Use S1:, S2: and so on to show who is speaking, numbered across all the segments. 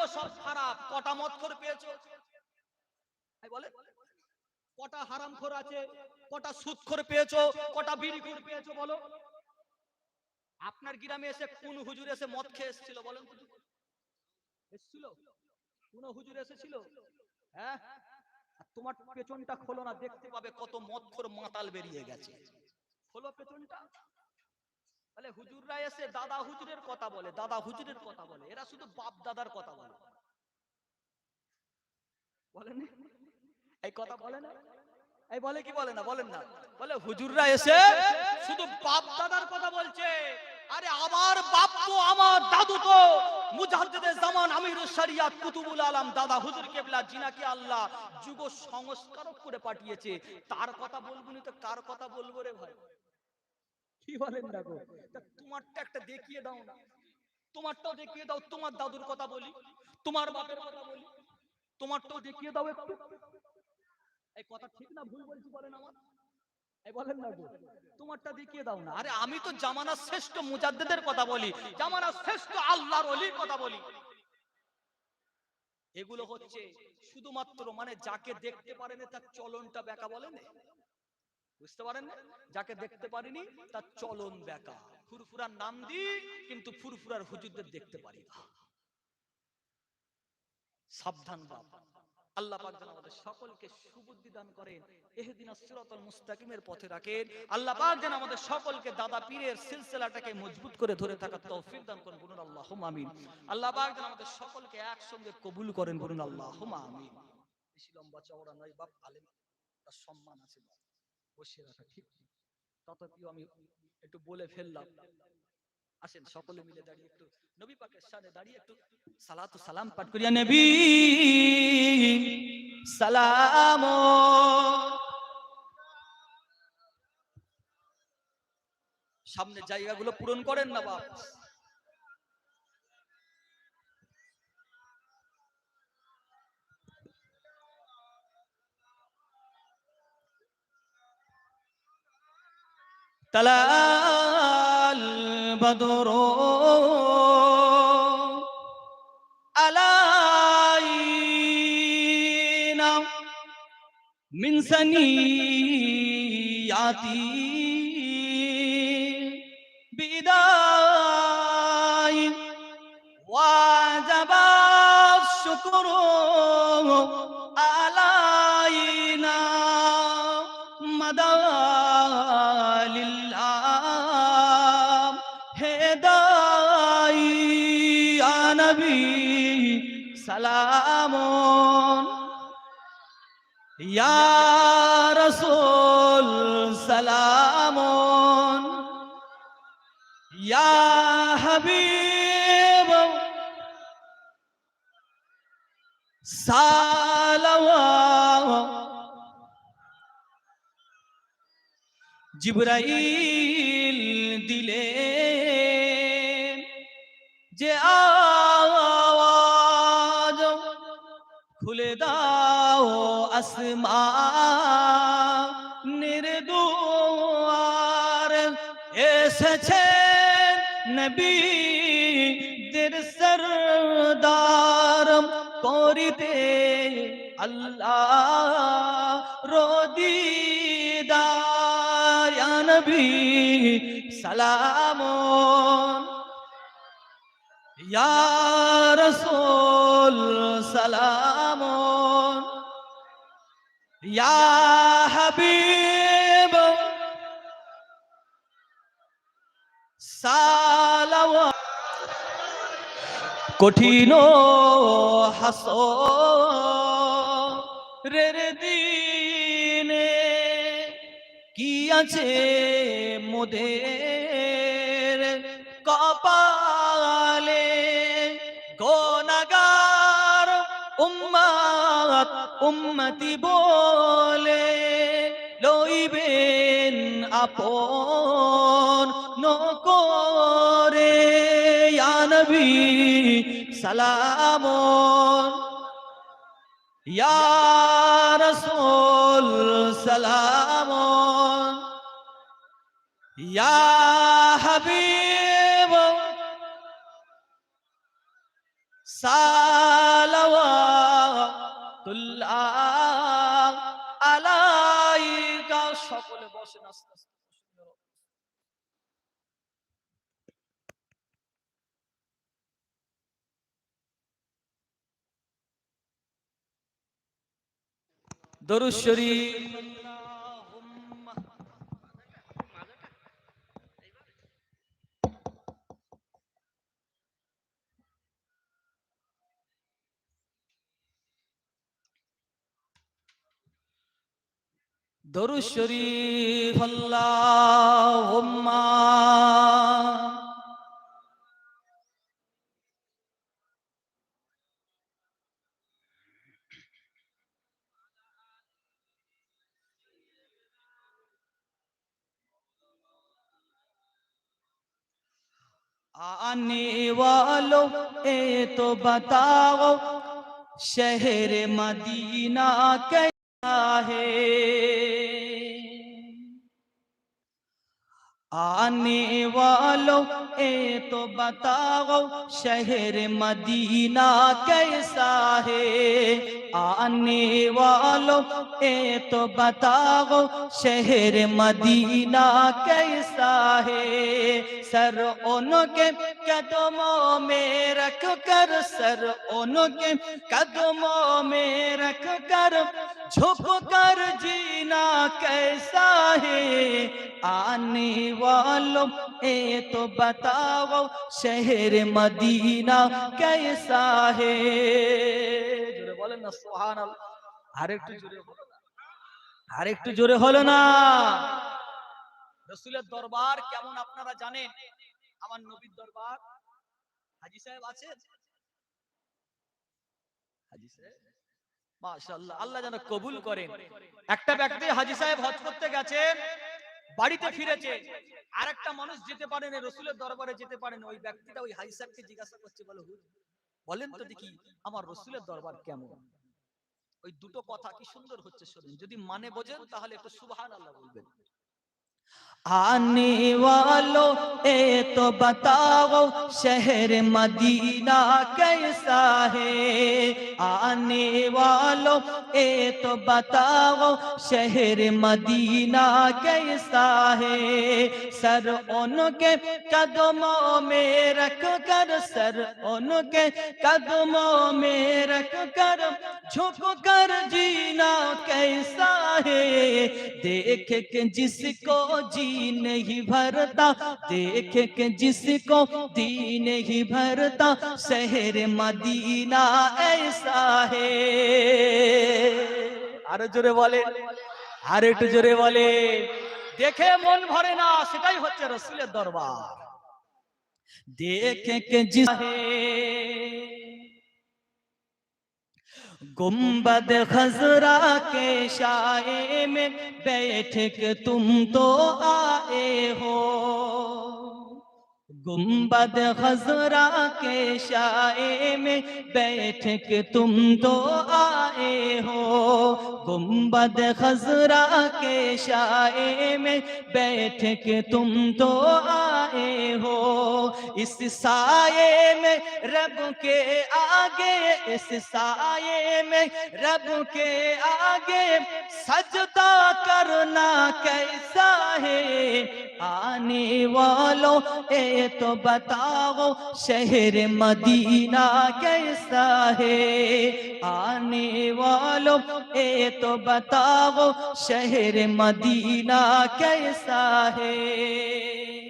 S1: গুলো সব খারাপ। কটা মদ খোর পেয়েছ বলে। কটা হারাম খোর আছে? কটা সুদ খোর পেয়েছ? কটা বিড়ি খোর পেয়েছ, বলো। আপনার গ্রামে এসে কোন হুজুর এসে মদ খেয়ে এসেছিল, বলেন? এসেছিল? কোন হুজুর এসেছিল? হ্যাঁ? তোমার পেছনটা খোলো না, দেখতে পাবে কত মদ খোর মাতাল বেরিয়ে গেছে। খোলো পেছনটা। তাহলে হুজুররা এসে দাদা হুজুরের কথা বলে, দাদা হুজুরের কথা বলে, এরা শুধু বাপ দাদার কথা বলে। বলেন এই কথা বলে না? এই বলে কি বলে না? বলেন না। বলে হুজুররা এসে শুধু বাপ দাদার কথা বলছে। আরে আমার বাপ তো আমার দাদু তো। মুজাহিদের জামান আমিরুল শরিয়াত কুতুবুল আলম, দাদা হুজুর কেবলা, জিনাকে আল্লাহ যুগ সংস্কারক করে পাঠিয়েছে। তার কথা বলব তো কার কথা বলব রে ভাই? কি বলেন গো তোমারটা একটা দেখিয়ে দাও না। তোমারটাও দেখিয়ে দাও, তোমার দাদুর কথা বলি, তোমার বাপের কথা বলি, তোমারটাও দেখিয়ে দাও একটু। এই কথা ঠিক না ভুল বলছি বলেন আমার। তোমারটা দেখিয়ে দাও না। আরে আমি তো জামানার শ্রেষ্ঠ মুজাদ্দেদের কথা বলি, জামানার শ্রেষ্ঠ আল্লাহর ওলির কথা বলি। এগুলো হচ্ছে শুধুমাত্র মানে যাকে দেখতে পারেন তার চলনটা বেকা বলেন বুঝতে পারেন? যাকে দেখতে পারিনি, তার চলন বেকা ফুরফুরার নাম দি কিন্তু ফুরফুরার হুজুরদের দেখতে পারি না। সাবধান বাপ। আল্লাহ পাক যেন আমাদের সকলকে সুবুদ্ধি দান করেন, এহদিনা সিরাতাল মুস্তাকিমের পথে রাখেন। আল্লাহ পাক যেন আমাদের সকলকে দাদা পীরের সিলসিলাটাকে মজবুত করে ধরে থাকার তৌফিক দান করেন, বলুন আল্লাহুম্মা আমিন। আল্লাহ পাক যেন আমাদের সকলকে একসঙ্গে কবুল করেন, বলুন আল্লাহুম্মা আমিন। বেশি লম্বা চওড়া নয় বাপ, আলেম। তার সম্মান আছে বাপ। বসিয়ে রাখা, ঠিক? আমি একটু বলে ফেললাম। আসেন, সকলে মিলে দাঁড়িয়ে একটু, নবী পাকের সামনে দাঁড়িয়ে একটু সালাম পাঠ করিয়া সালাম। সামনে জায়গাগুলো পূরণ করেন না বাপ। Talal Badr. আলাইনা মিন সানিয়াতি। বিদায়। ওয়াজাবা শুকর। يا رسول سلام يا حبيب صلوات জিব্রাইল দিলে যে আওয়াজ খুলে দাও আসমানের দুয়ার এসেছে নবী দের সরদার করিতে আল্লাহ রদিদার নবী সালামুন ইয়া রাসূল সালামুন কঠিন হাস রের দিনে কি আছে মোদের কপালে? উম্মাত উম্মতি বলে লইবেন আপন নকরে ইয়া নবী সালামুন ইয়া রাসূল সালামুন ইয়া হাবিব। সালাম। রহমাতুল্লাহ আলাইকা সকলে বসেন আস্তে আস্তে। দরুদ আল্লাহুম্মা দরু শরীফ আল্লাহুম্মা آنے والوں اے تو بتاؤ شہر مدینہ کیسا ہے آنے والوں اے تو بتاؤ شہر مدینہ کیسا ہے؟ آنے والوں، اے تو بتاؤ، شہر مدینہ کیسا ہے؟ سر ان کے قدموں میں رکھ کر، سر ان کے قدموں میں رکھ کر، جھپ کر جینا کیسا ہے؟ آنے والوں، اے تو بتاؤ، شہر مدینہ کیسا ہے؟ আরেকটু জোরে হলো না। আরেকটু জোরে হলো না। রসুলের দরবার কেমন আপনারা জানেন? আমার নবীর দরবার। হাজি সাহেব আছেন হাজি সাহেব? মাশাআল্লাহ আল্লাহ যেন কবুল করেন। একটা ব্যক্তি হাজি সাহেব হজ করতে গেছেন বাড়িতে ফিরেছে। আর একটা মানুষ যেতে পারেন রসুলের দরবারে যেতে পারেন ওই ব্যক্তিটা ওই হাজি সাহেবকে জিজ্ঞাসা করছে বলে বলেন তো দেখি আমার রসুলের দরবার কেমন? ওই দুটো কথা কি সুন্দর হচ্ছে শুনুন। যদি মানে বোঝেন তাহলে একটু সুবহান আল্লাহ বলবেন। آنے والوں اے تو بتاؤ شہر مدینہ کیسا ہے آنے والوں اے تو بتاؤ شہر مدینہ کیسا ہے سر ان کے قدموں میں رکھ کر سر ان کے قدموں میں رکھ کر جھک کر جینا کیسا ہے دیکھ کے جس کو जी नहीं भरता देख के जिसको दीन ही भरता शहर मदीना ऐसा है আরো জোরে বলে আর একটু জোরে বলে দেখে মন ভরে না সেটাই হচ্ছে রসুলের দরবার দেখে কে জিস गुम्बद खजरा के शाये में बैठ के तुम तो आए हो गुम्बद खजरा के शाये में बैठ के तुम तो आए हो गुम्बद खजरा के शाये में बैठ के तुम तो आए آئے ہو۔ اس سائے میں رب کے آگے، اس سائے میں رب کے آگے سجدہ کرنا کیسا ہے؟ آنے والوں، اے تو بتاؤ، شہر مدینہ کیسا ہے؟ آنے والوں، اے تو بتاؤ، شہر مدینہ کیسا ہے؟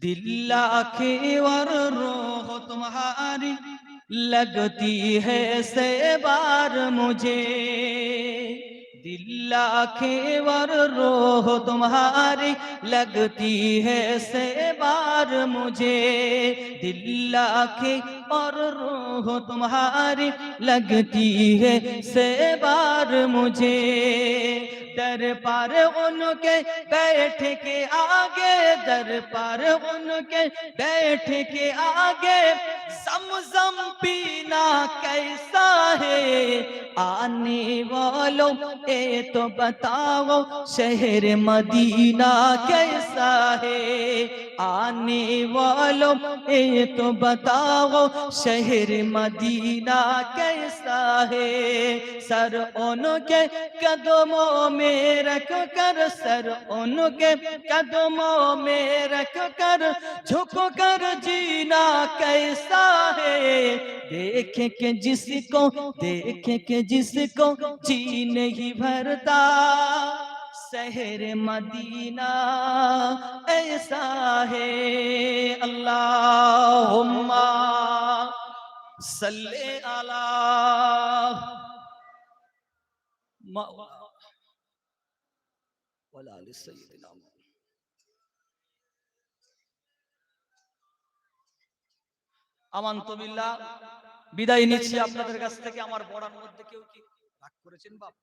S1: दिल आखे और रोह तुम्हारी लगती है से बार मुझे دل ور روح تمہاری لگتی ہے سے بار مجھے۔ دل اور روح تمہاری لگتی ہے سے بار مجھے۔ در پار ان کے بیٹھ کے آگے، در پار ان کے بیٹھ کے آگے۔ زمزم پینا کیسا ہے؟ آنے والوں اے تو بتاؤ، شہر مدینہ کیسا ہے؟ آنے والوں اے تو بتاؤ، شہر مدینہ کیسا ہے؟ سر ان کے قدموں میں رکھ کر سر ان کے قدموں میں رکھ کر جھک کر جینا کیسا ہے؟ دیکھ کے جس کو دیکھ کے جس کو جی نہیں بھرتا شہر مدینہ ایسا ہے۔ اللہ صلی اللہ আমান্ত বিল্লাহ বিদায় নিচ্ছি আপনাদের কাছ থেকে আমার বড়ার মধ্যে কেউ কি রাগ করেছেন বাপ?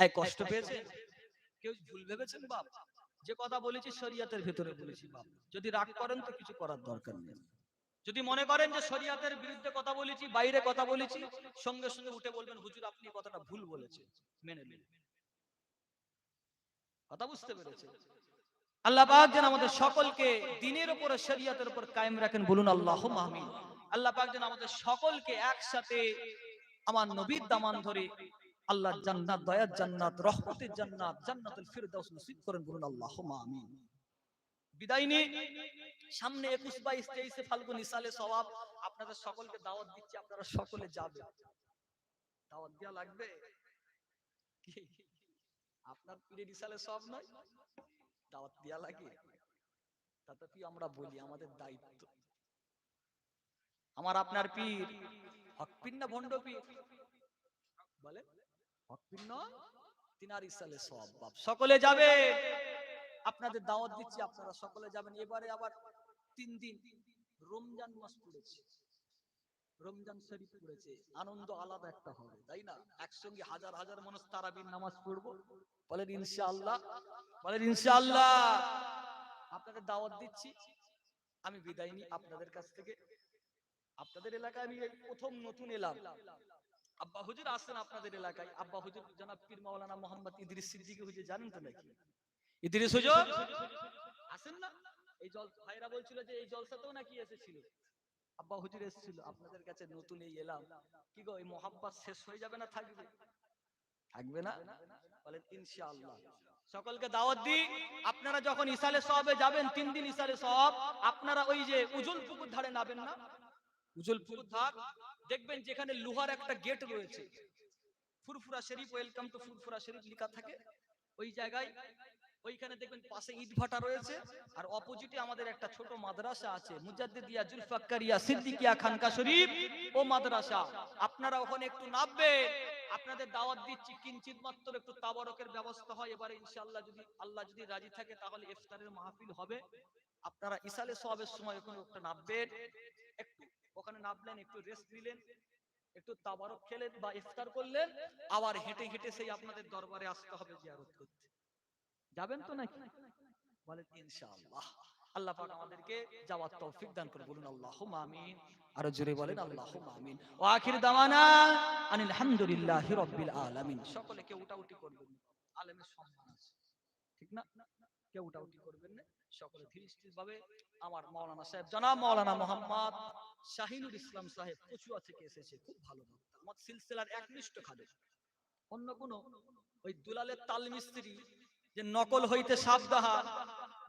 S1: এই কষ্ট পেয়েছেন? কেউ ভুল ভেবেছেন বাপ? যে কথা বলেছি শরিয়াতের ভেতরে বলেছি বাপ। যদি রাগ করেন তো কিছু করার দরকার নেই। যদি মনে করেন যে শরিয়াতের বিরুদ্ধে কথা বলেছি, বাইরে কথা বলেছি, সঙ্গে সঙ্গে উঠে বলবেন, হুজুর, আপনি কথাটা ভুল বলেছেন, মেনে নিন। কথা বুঝতে পেরেছে আল্লাহ পাক যেন আমাদের সকলকে দিনের উপরে, শরিয়াতের উপর কায়েম রাখেন, বলুন আল্লাহ আমিন। আল্লাহ পাক যেন আমাদের সকলকে একসাথে আমার নবীর দামান ধরে আল্লাহ জান্নাত, দয়ার জান্নাত, রহমতের জান্নাত, জান্নাতুল ফিরদাউস নসিব করেন, বলুন আল্লাহ আমিন। বিদায় নিয়ে সামনে একুশ বাইশ তেইশে ফাল্গুন ইসালে সবাব আপনাদের সকলকে দাওয়াত দিচ্ছি, আপনারা সকলে যাবে। দাওয়াত দেওয়া লাগবে? আপনার পীরের ইসালে সব নয়? দাওয়াত দেওয়া লাগে? তথাপি আমরা বলি, আমাদের দায়িত্ব। আমার আপনার পীর হক পীর না ভণ্ড পীর? বলে হক পীর নয় তিনার ইসালে সব বাপ, সকলে যাবে। আপনাদের দাওয়াত দিচ্ছি আপনারা সকলে যাবেন। এবারে আবার তিন দিন রমজান মাস পড়েছে। রমজান শরীফ পড়েছে। আনন্দ আলাদা একটা হবে তাই না? একসঙ্গে হাজার হাজার মানুষ তারাবির নামাজ পড়ব। বলেন ইনশাআল্লাহ বলেন ইনশাআল্লাহ। আপনাদের দাওয়াত দিচ্ছি। আমি বিদায় নিই আপনাদের কাছ থেকে। আপনাদের এলাকায় আমি প্রথম নতুন এলাম। আব্বা হুজুর আসছেন আপনাদের এলাকায়। আব্বা হুজুর জনাব পীর মাওলানা মোহাম্মদ ইদ্রিস সিদ্দিকী হুজুর জানেন তো নাকি? ইদ্রিস আসেন না? এই জল, ভাইরা বলছিল যে এই জলসাতেও নাকি এসেছিল। আব্বা হুজুর এসেছিল, আপনাদের কাছে নতুন এই এলাম। কি গো, এই শেষ হয়ে যাবে না থাকবে? থাকবে না? ইনশাআল্লাহ। সকলকে দাওয়াত দি আপনারা যখন ইসালে সবে যাবেন, তিন দিন ইসালে সব আপনারা ওই যে উজুল পুকুর ধারে নাবেন না? উজুল পুকুর ধার, দেখবেন যেখানে লোহার একটা গেট রয়েছে। ফুরফুরা শরীফ, ওয়েলকাম টু ফুরফুরা শরীফ লেখা থাকে। ওই জায়গায় ওইখানে দেখবেন পাশে ইট ভাটা রয়েছে, আর অপোজিটে আমাদের একটা ছোট মাদ্রাসা আছে, মুজাদ্দিদিয়া জুলফাক্কারিয়া সিদ্দিকিয়া খানকা শরীফ। ও মাদ্রাসা, আপনারা ওখানে একটু নামবেন, আপনাদের দাওয়াত দিচ্ছি, কিঞ্চিত মাত্র একটু তাবারকের ব্যবস্থা হয়, এবারে ইনশাআল্লাহ যদি আল্লাহ যদি রাজি থাকে, তাহলে ইফতারের মাহফিল হবে। আপনারা ইসালে সবের সময় ওখানে একটা নামবেন, একটু ওখানে নামলেন, একটু রেস্ট দিলেন একটু তাবারক খেলেন বা ইফতার করলেন, আবার হেঁটে হেঁটে সেই আপনাদের দরবারে আসতে হবে, জিয়ারত করতে। যাবেন তো নাকি? বলেন ইনশাআল্লাহ। আল্লাহ পাক আমাদেরকে যাওয়ার তৌফিক দান করে বলুন আল্লাহুম্মা আমিন। আরও জোরে বলেন আল্লাহুম্মা আমিন। ওয়া আখির দাওয়ানা আনিল হামদুলিল্লাহি রাব্বিল আলামিন। সকলে কেউ উঠাউটি করবেন। আলেমের সম্মান আছে। ঠিক না? কেউ উঠাউটি করবেন না। সকলে ধীর স্থির ভাবে আমার মাওলানা সাহেব জনাব মাওলানা মোহাম্মদ শাহিনুর ইসলাম সাহেব কচুয়া থেকে এসেছে খুব ভালো আমার সিলসিলার একনিষ্ঠ খাদেম। অন্য কোন ওই দুলালের তাল মিস্ত্রি যে নকল হইতে সাবধান।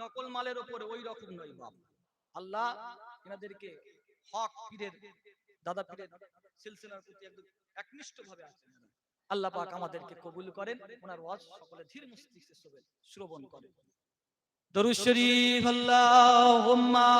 S1: নকল মালের উপরে ওই রকম নয় বাপ। আল্লাহ এনাদেরকে হক পীরের, দাদা পীরের সিলসিলার প্রতি একদম একনিষ্ঠ ভাবে আছেন। আল্লাহ পাক আমাদেরকে কবুল করেন। ওনার ওয়াজ সকলে ধীর মস্তিষ্কে শ্রবণ করেন। দরুদ শরীফ, আল্লাহুম্মা